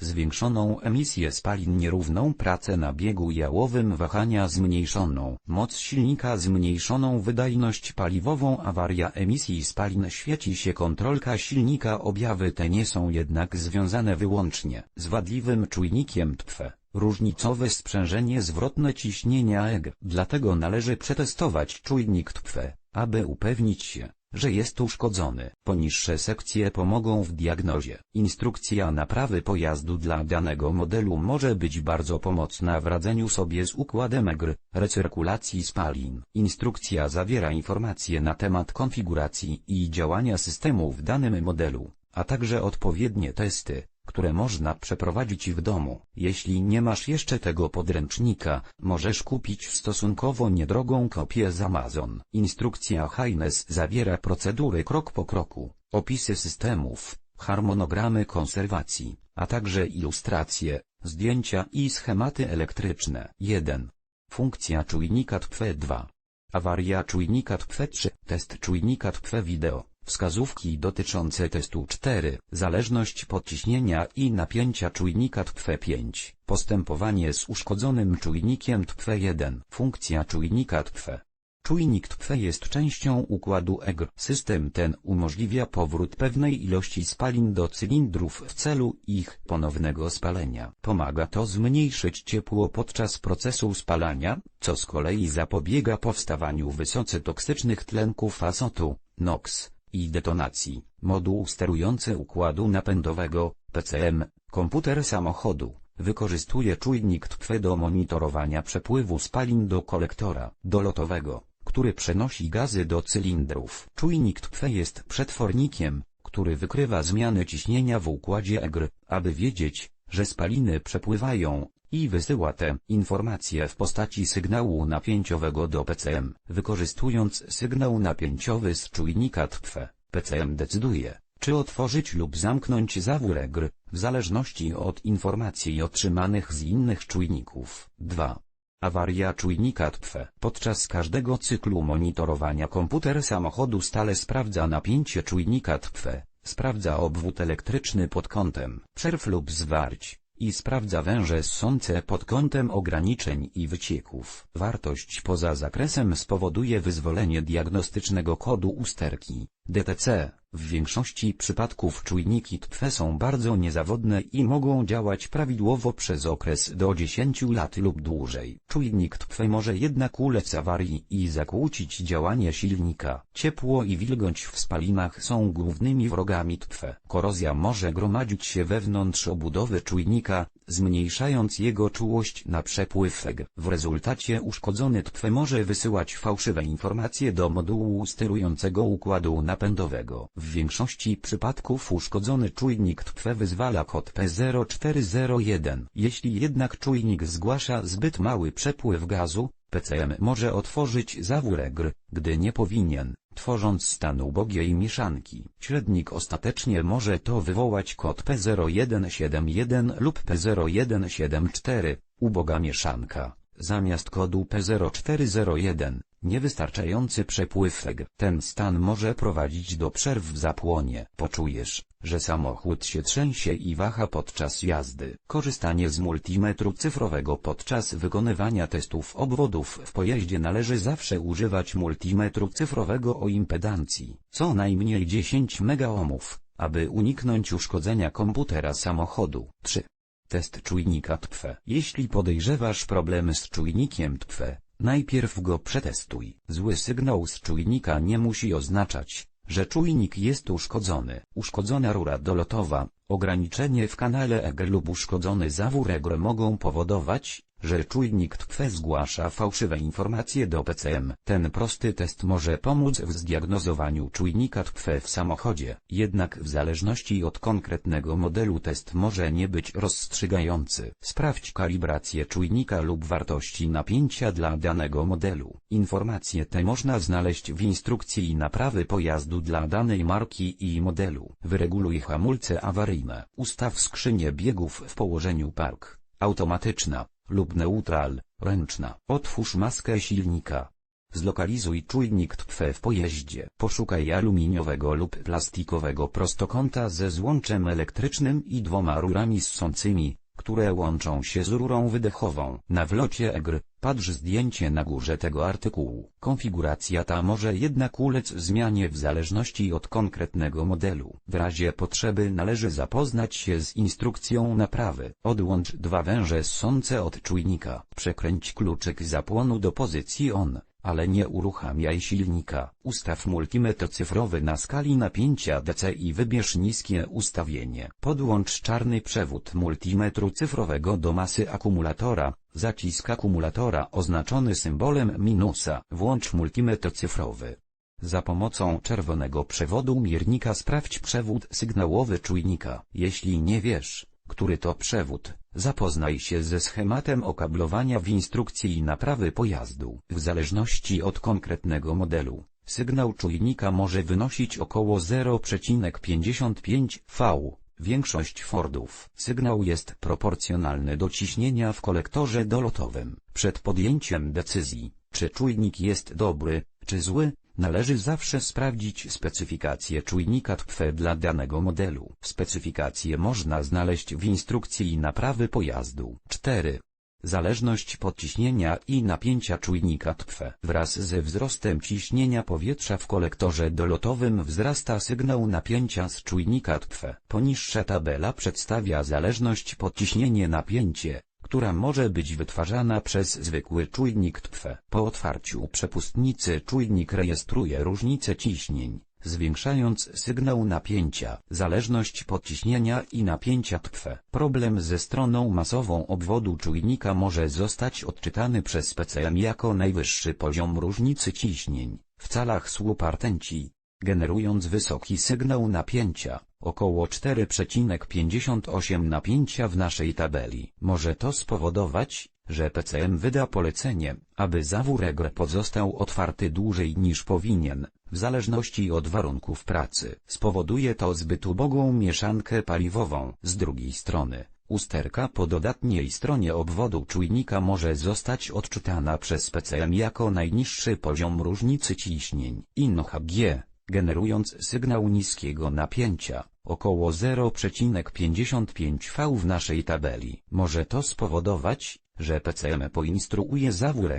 Zwiększoną emisję spalin nierówną pracę na biegu jałowym wahania zmniejszoną, moc silnika zmniejszoną wydajność paliwową awaria emisji spalin świeci się kontrolka silnika objawy te nie są jednak związane wyłącznie z wadliwym czujnikiem TPE. Różnicowe sprzężenie zwrotne ciśnienia EG. Dlatego należy przetestować czujnik TPE, aby upewnić się, że jest uszkodzony. Poniższe sekcje pomogą w diagnozie. Instrukcja naprawy pojazdu dla danego modelu może być bardzo pomocna w radzeniu sobie z układem EGR, recyrkulacji spalin. Instrukcja zawiera informacje na temat konfiguracji i działania systemu w danym modelu, a także odpowiednie testy, które można przeprowadzić w domu. Jeśli nie masz jeszcze tego podręcznika, możesz kupić stosunkowo niedrogą kopię z Amazon. Instrukcja Haines zawiera procedury krok po kroku, opisy systemów, harmonogramy konserwacji, a także ilustracje, zdjęcia i schematy elektryczne. 1. Funkcja czujnika TPE 2. Awaria czujnika TPE 3. Test czujnika TPE wideo. Wskazówki dotyczące testu 4. Zależność podciśnienia i napięcia czujnika TPE 5. Postępowanie z uszkodzonym czujnikiem TPE 1. Funkcja czujnika TPE. Czujnik TPE jest częścią układu EGR. System ten umożliwia powrót pewnej ilości spalin do cylindrów w celu ich ponownego spalenia. Pomaga to zmniejszyć ciepło podczas procesu spalania, co z kolei zapobiega powstawaniu wysoce toksycznych tlenków azotu, NOx i detonacji. Moduł sterujący układu napędowego, PCM, komputer samochodu, wykorzystuje czujnik TPE do monitorowania przepływu spalin do kolektora dolotowego, który przenosi gazy do cylindrów. Czujnik TPE jest przetwornikiem, który wykrywa zmiany ciśnienia w układzie EGR, aby wiedzieć, że spaliny przepływają, i wysyła te informacje w postaci sygnału napięciowego do PCM. Wykorzystując sygnał napięciowy z czujnika TPE, PCM decyduje, czy otworzyć lub zamknąć zawór EGR, w zależności od informacji otrzymanych z innych czujników. 2. Awaria czujnika TPE. Podczas każdego cyklu monitorowania komputer samochodu stale sprawdza napięcie czujnika TPE, sprawdza obwód elektryczny pod kątem przerw lub zwarć i sprawdza węże ssące pod kątem ograniczeń i wycieków. Wartość poza zakresem spowoduje wyzwolenie diagnostycznego kodu usterki, DTC. W większości przypadków czujniki TPE są bardzo niezawodne i mogą działać prawidłowo przez okres do 10 lat lub dłużej. Czujnik TPE może jednak ulec awarii i zakłócić działanie silnika. Ciepło i wilgoć w spalinach są głównymi wrogami TPE. Korozja może gromadzić się wewnątrz obudowy czujnika, zmniejszając jego czułość na przepływ EG. W rezultacie uszkodzony TPE może wysyłać fałszywe informacje do modułu sterującego układu napędowego. W większości przypadków uszkodzony czujnik TPE wyzwala kod P0401. Jeśli jednak czujnik zgłasza zbyt mały przepływ gazu, PCM może otworzyć zawór EGR, gdy nie powinien, tworząc stan ubogiej mieszanki. Średnik ostatecznie może to wywołać kod P0171 lub P0174, uboga mieszanka, zamiast kodu P0401, niewystarczający przepływ EG. Ten stan może prowadzić do przerw w zapłonie. Poczujesz, że samochód się trzęsie i waha podczas jazdy. Korzystanie z multimetru cyfrowego podczas wykonywania testów obwodów w pojeździe należy zawsze używać multimetru cyfrowego o impedancji, co najmniej 10 megaohmów, aby uniknąć uszkodzenia komputera samochodu. 3. Test czujnika TPE. Jeśli podejrzewasz problemy z czujnikiem TPE, najpierw go przetestuj. Zły sygnał z czujnika nie musi oznaczać, że czujnik jest uszkodzony. Uszkodzona rura dolotowa, ograniczenie w kanale EGR lub uszkodzony zawór EGR mogą powodować, że czujnik TKW zgłasza fałszywe informacje do PCM. Ten prosty test może pomóc w zdiagnozowaniu czujnika TKW w samochodzie. Jednak w zależności od konkretnego modelu test może nie być rozstrzygający. Sprawdź kalibrację czujnika lub wartości napięcia dla danego modelu. Informacje te można znaleźć w instrukcji naprawy pojazdu dla danej marki i modelu. Wyreguluj hamulce awaryjne. Ustaw skrzynię biegów w położeniu park, automatyczna lub neutral, ręczna. Otwórz maskę silnika. Zlokalizuj czujnik TKW w pojeździe. Poszukaj aluminiowego lub plastikowego prostokąta ze złączem elektrycznym i dwoma rurami ssącymi, które łączą się z rurą wydechową. Na wlocie EGR, patrz zdjęcie na górze tego artykułu. Konfiguracja ta może jednak ulec zmianie w zależności od konkretnego modelu. W razie potrzeby należy zapoznać się z instrukcją naprawy. Odłącz dwa węże ssące od czujnika. Przekręć kluczyk zapłonu do pozycji ON ale nie uruchamiaj silnika. Ustaw multimetr cyfrowy na skali napięcia DC i wybierz niskie ustawienie. Podłącz czarny przewód multimetru cyfrowego do masy akumulatora, zacisk akumulatora oznaczony symbolem minusa. Włącz multimetr cyfrowy. Za pomocą czerwonego przewodu miernika sprawdź przewód sygnałowy czujnika. Jeśli nie wiesz, który to przewód, zapoznaj się ze schematem okablowania w instrukcji naprawy pojazdu. W zależności od konkretnego modelu, sygnał czujnika może wynosić około 0,55 V. Większość Fordów. Sygnał jest proporcjonalny do ciśnienia w kolektorze dolotowym. Przed podjęciem decyzji, czy czujnik jest dobry, czy zły, Należy zawsze sprawdzić specyfikację czujnika TKW dla danego modelu. Specyfikację można znaleźć w instrukcji naprawy pojazdu. 4. Zależność podciśnienia i napięcia czujnika TKW. Wraz ze wzrostem ciśnienia powietrza w kolektorze dolotowym wzrasta sygnał napięcia z czujnika TKW. Poniższa tabela przedstawia zależność podciśnienie-napięcie, która może być wytwarzana przez zwykły czujnik TKW. Po otwarciu przepustnicy czujnik rejestruje różnice ciśnień, zwiększając sygnał napięcia, zależność podciśnienia i napięcia TKW. Problem ze stroną masową obwodu czujnika może zostać odczytany przez PCM jako najwyższy poziom różnicy ciśnień, w calach słupa rtęci, generując wysoki sygnał napięcia, około 4,58 napięcia w naszej tabeli. Może to spowodować, że PCM wyda polecenie, aby zawór EGR pozostał otwarty dłużej niż powinien, w zależności od warunków pracy. Spowoduje to zbyt ubogą mieszankę paliwową. Z drugiej strony, Usterka po dodatniej stronie obwodu czujnika może zostać odczytana przez PCM jako najniższy poziom różnicy ciśnień. InHG, generując sygnał niskiego napięcia, około 0,55 V w naszej tabeli. Może to spowodować, że PCM poinstruuje zawór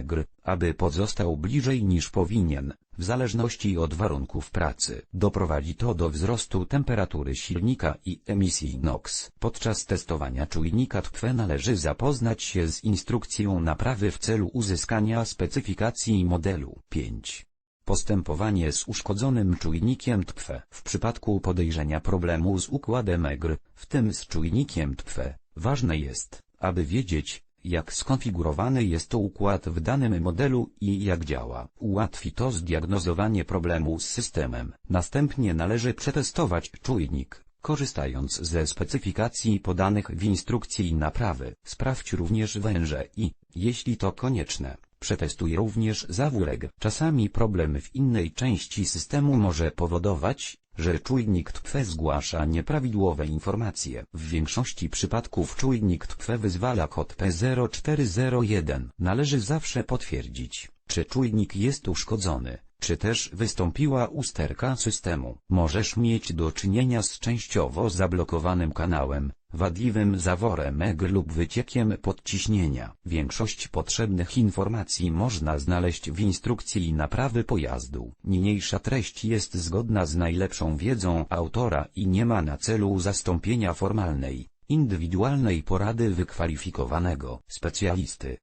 aby pozostał bliżej niż powinien, w zależności od warunków pracy. Doprowadzi to do wzrostu temperatury silnika i emisji NOx. Podczas testowania czujnika TKW należy zapoznać się z instrukcją naprawy w celu uzyskania specyfikacji modelu. 5. Postępowanie z uszkodzonym czujnikiem TKW. W przypadku podejrzenia problemu z układem EGR, w tym z czujnikiem TKW, ważne jest, aby wiedzieć, jak skonfigurowany jest to układ w danym modelu i jak działa. Ułatwi to zdiagnozowanie problemu z systemem. Następnie należy przetestować czujnik, korzystając ze specyfikacji podanych w instrukcji naprawy. Sprawdź również węże i, jeśli to konieczne, Przetestuj również zawórek. Czasami problem w innej części systemu może powodować, że czujnik TKW zgłasza nieprawidłowe informacje. W większości przypadków czujnik TKW wyzwala kod P0401. Należy zawsze potwierdzić, czy czujnik jest uszkodzony, czy też wystąpiła usterka systemu. Możesz mieć do czynienia z częściowo zablokowanym kanałem, wadliwym zaworem EGR lub wyciekiem podciśnienia. Większość potrzebnych informacji można znaleźć w instrukcji naprawy pojazdu. Niniejsza treść jest zgodna z najlepszą wiedzą autora i nie ma na celu zastąpienia formalnej, indywidualnej porady wykwalifikowanego specjalisty.